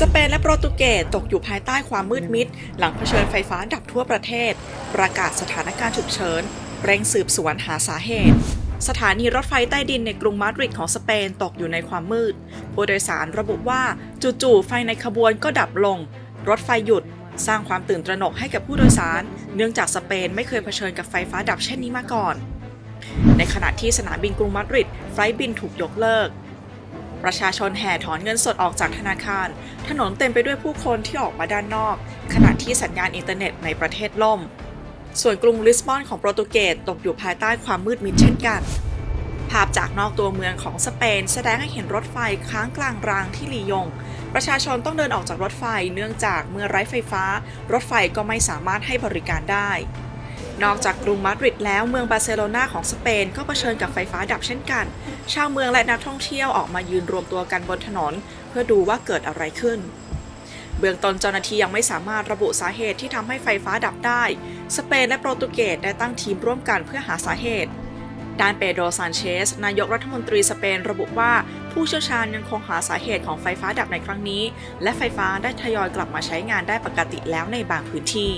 สเปนและโปรตุเกสตกอยู่ภายใต้ความมืดมิด หลังเผชิญไฟฟ้าดับทั่วประเทศ ประกาศสถานการณ์ฉุกเฉินเร่งสืบสวนหาสาเหตุ สถานีรถไฟใต้ดินในกรุงมาดริดของสเปนตกอยู่ในความมืด ผู้โดยสารระบุว่าจู่ๆไฟในขบวนก็ดับลง รถไฟหยุดสร้างความตื่นตระหนกให้กับผู้โดยสาร เนื่องจากสเปนไม่เคยเผชิญกับไฟฟ้าดับเช่นนี้มาก่อน ในขณะที่สนามบินกรุงมาดริดไฟล์บินถูกยกเลิก ประชาชนแห่ถอนเงินสดออกจากธนาคาร ถนนเต็มไปด้วยผู้คนที่ออกมาด้านนอก ขณะที่สัญญาณอินเทอร์เน็ตในประเทศล่ม ส่วนกรุงลิสบอนของโปรตุเกสตกอยู่ภายใต้ความมืดมิดเช่นกัน ภาพจากนอกตัวเมืองของสเปน แสดงให้เห็นรถไฟค้างกลางรางที่ลียง ประชาชนต้องเดินออกจากรถไฟเนื่องจากเมื่อไร้ไฟฟ้า รถไฟก็ไม่สามารถให้บริการได้ นอกจากกรุงมาดริดแล้วเมืองบาร์เซโลนาของสเปนก็เผชิญกับไฟฟ้าดับเช่นกัน ชาวเมืองและนักท่องเที่ยวออกมายืนรวมตัวกันบนถนน เพื่อดูว่าเกิดอะไรขึ้น เบื้องต้นเจ้าหน้าที่ยังไม่สามารถระบุสาเหตุที่ทำให้ไฟฟ้าดับได้ สเปนและโปรตุเกสได้ตั้งทีมร่วมกันเพื่อหาสาเหตุด้านเปโดรซานเชส นายกรัฐมนตรีสเปนระบุว่า ผู้เชี่ยวชาญยังคงหาสาเหตุของไฟฟ้าดับในครั้งนี้ และไฟฟ้าได้ทยอยกลับมาใช้งานได้ปกติแล้วในบางพื้นที่